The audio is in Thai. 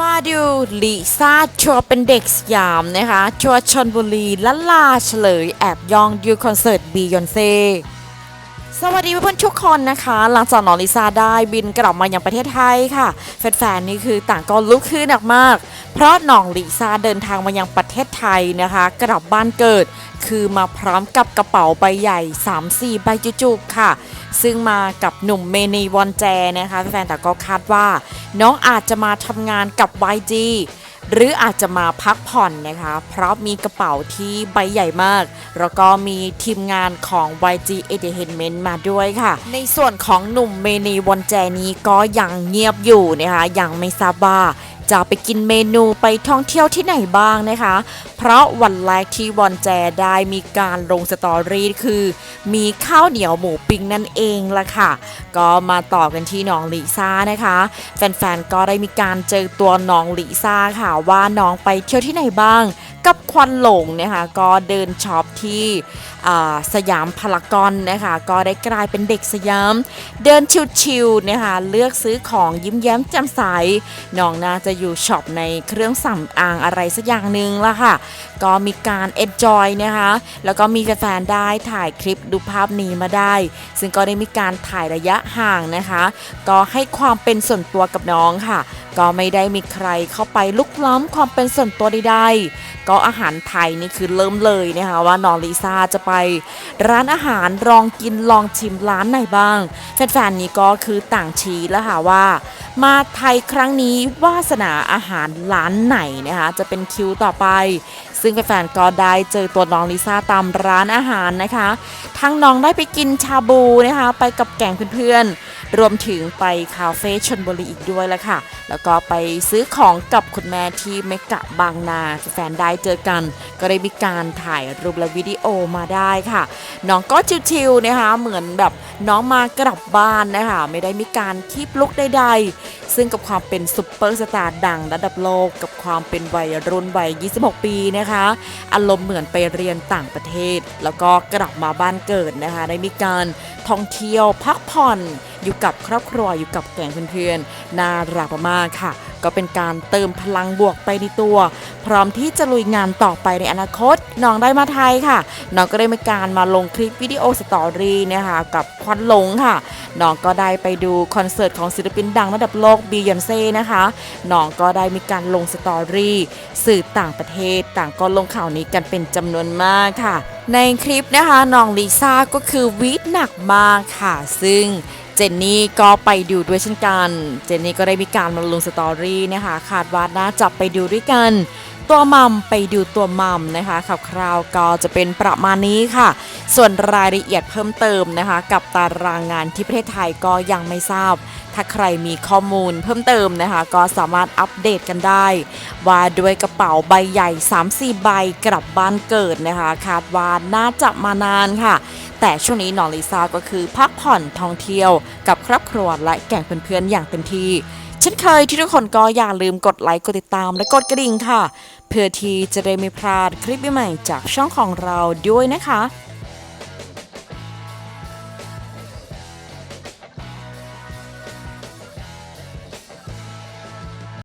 มาดูลิซ่าชัวเป็นเด็กสยามนะคะชัวร์ชนบุรีละลาเฉลยแอบย่องดูคอนเสิร์ตบียอนเซ่สวัสดีเพื่อนทุกคนนะคะ หลังจากน้องลิซ่าได้บินกลับมายังประเทศไทยค่ะ แฟนๆนี่คือต่างก็ลุกขึ้นหนักมาก เพราะน้องลิซ่าเดินทางมายังประเทศไทยนะคะ กลับบ้านเกิด คือมาพร้อมกับกระเป๋าใบใหญ่ 3-4 ใบจุกๆค่ะ ซึ่งมากับหนุ่มเมนีวอนแจนะคะแฟนแต่ก็คาดว่า น้องอาจจะมาทำงานกับ YG หรืออาจจะมาพักผ่อนนะคะ เพราะมีกระเป๋าที่ใบใหญ่มาก แล้วก็มีทีมงานของ YG Entertainment มาด้วยค่ะ ในส่วนของหนุ่มเมนีวอนแจนี้ก็ยังเงียบอยู่นะคะ ยังไม่ทราบว่า จะไปกินเมนูไปท่องเที่ยวที่ไหนบ้างนะคะ เพราะวันแรกที่วอนแจได้มีการลงสตอรี่คือ มีข้าวเหนียวหมูปิ้งนั่นเองละค่ะ ก็มาต่อกันที่น้องลิซ่านะคะ แฟนๆ ก็ได้มีการเจอตัวน้องลิซ่าค่ะว่าน้องไปเที่ยวที่ไหนบ้าง กับควันหลงนะคะก็เดินช็อปที่สยามพารากอนนะคะก็ได้กลายเป็นเด็กสยาม เดินชิวๆนะคะเลือกซื้อของยิ้มแย้มแจ่มใสน้องน่าจะอยู่ช็อปในเครื่องสำอางอะไรสักอย่างหนึ่งละค่ะ ก็มีการเอนจอยนะคะแล้วก็มีแฟนๆได้ถ่ายคลิปดูภาพนี้มาได้ ซึ่งก็ได้มีการถ่ายระยะห่างนะคะ ก็ให้ความเป็นส่วนตัวกับน้องค่ะก็ไม่ได้มีใครเข้าไปลุกล้ำความเป็นส่วนตัวใดๆ ก็อาหารไทยนี่คือเริ่มเลยนะคะว่าน้องลิซ่าจะไป ร้านอาหารลองกินลองชิมร้านไหนบ้างแฟนๆนี้ก็คือต่างชี้แล้วค่ะว่า มาไทยครั้งนี้วาสนาอาหารร้านไหนนะคะจะเป็นคิวต่อไป ซึ่งแฟนๆก็ได้เจอตัวน้องลิซ่าตามร้านอาหารนะคะ ทั้งน้องได้ไปกินชาบูนะคะ ไปกับแก่งเพื่อนๆ รวมถึงไปคาเฟ่ชนบุรีอีกด้วยละค่ะ แล้วก็ไปซื้อของกับคุณแม่ที่เมกะบางนาแฟนได้เจอกัน ก็ได้มีการถ่ายรูปและวิดีโอมาได้ค่ะ น้องก็ชิวๆนะคะเหมือนแบบน้องมากลับบ้านนะคะไม่ได้มีการคีบลุกใดๆซึ่งกับความเป็นซุปเปอร์สตาร์ดังระดับโลก กับความเป็นวัยรุ่นวัย 26 ปีนะคะ อารมณ์เหมือนไปเรียนต่างประเทศ แล้วก็กลับมาบ้านเกิดนะคะ ได้มีการท่องเที่ยวพักผ่อนอยู่กับครอบครัวอยู่กับแก๊งเพื่อนๆน่ารักมากค่ะ ก็เป็นการเติมพลังบวกไปในตัว พร้อมที่จะลุยงานต่อไปในอนาคตน้องได้มาไทยค่ะน้องก็ได้มีการมาลงคลิปวิดีโอสตอรี่นะคะกับควันหลงค่ะ น้องก็ได้ไปดูคอนเสิร์ตของศิลปินดังระดับโลกบียอนเซ่นะคะน้องก็ได้มีการลงสตอรี่สื่อต่างประเทศต่างก็ลงข่าวนี้กันเป็นจำนวนมากค่ะ ในคลิปนะคะน้องลิซ่าก็คือวีดหนักมากค่ะ ซึ่งเจนนี่ก็ไปดูด้วยเช่นกัน เจนนี่ก็ได้มีการมาลงสตอรี่นะคะ คาดว่าน่าจะไปดูด้วยกัน ตัวมัมไปดูตัวมัมนะคะข่าวคราวก็จะเป็นประมาณนี้ค่ะ ส่วนรายละเอียดเพิ่มเติมนะคะ กับตารางงานที่ประเทศไทยก็ยังไม่ทราบ ถ้าใครมีข้อมูลเพิ่มเติมนะคะ ก็สามารถอัปเดตกันได้ ว่าด้วยกระเป๋าใบใหญ่ 3-4 ใบกลับบ้านเกิดนะคะ คาดว่าน่าจะมานานค่ะ แต่ช่วงนี้น้องลิซ่าก็คือพักผ่อนท่องเที่ยวกับครอบครัวและแก่งเพื่อนๆอย่างเต็มที่ ช่นเคยที่ทุกคนก็อย่าลืมกดไลค์กดติดตามและกดกระดิ่งค่ะ เพื่อที่จะได้ไม่พลาดคลิปใหม่จากช่องของเราด้วยนะคะ